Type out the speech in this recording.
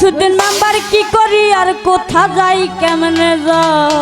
Raisuddin member কি করি আর কোথা যাই কেমনে যাও?